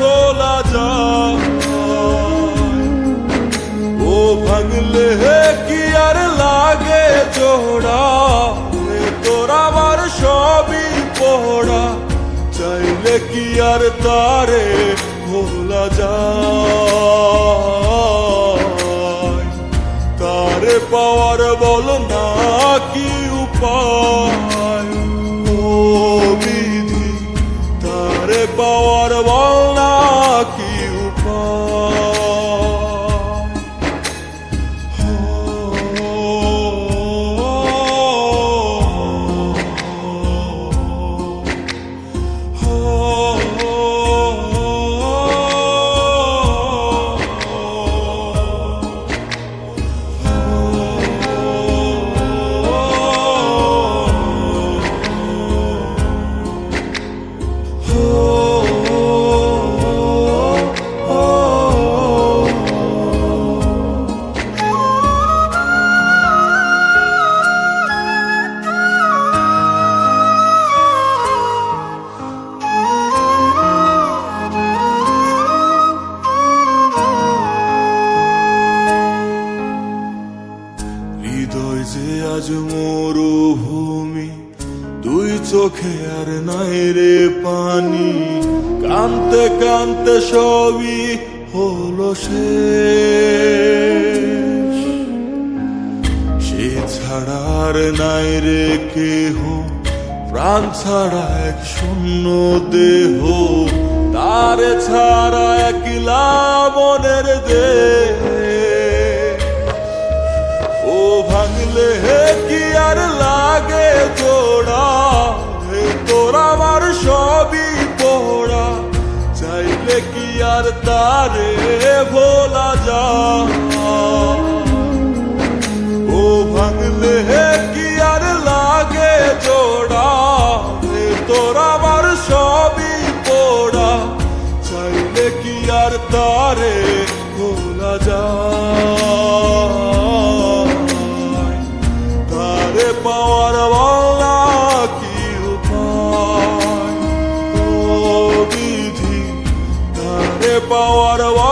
ভোলা যায়। ও ভাঙলে কি আর লাগে জোড়া ভেতর আমার সবই পোড়া চাইলে কি আর তারে ভোলা যায়? তারে পাওয়ার বল হৃদয় যে আজ মরুভূমি, দুই চোখে আর নাই রে পানি। কানতে কানতে সবই হলো শেষ। সে ছাড়া আর নাই রে কেহ, প্রাণ ছাড়া এক শূন্য দেহ। তারে ছাড়া একলা কি আর লাগে জোড়া তোর আমার সবই পোড়া। চাইলে কি আর তারে ভোলা যা পাওয়ার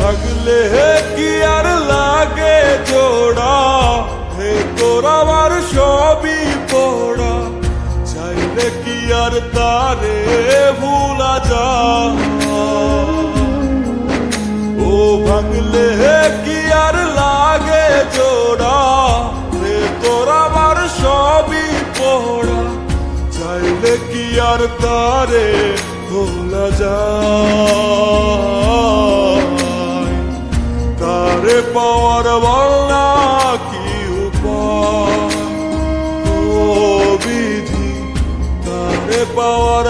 ভাগলে কি আর লাগে জোড়া? হে তোর আমার সবই পড়া। চাইলে কি আর তারে ভুলা যা ও ভাঙলে কি আর লাগে জোড়া? রে তোর আমার সবই পড়া। চাইলে কি আর তারে ভোলা যায়? তারে পাওয়ার বলনা কি উপায় ও বিধি তারে পাওয়ার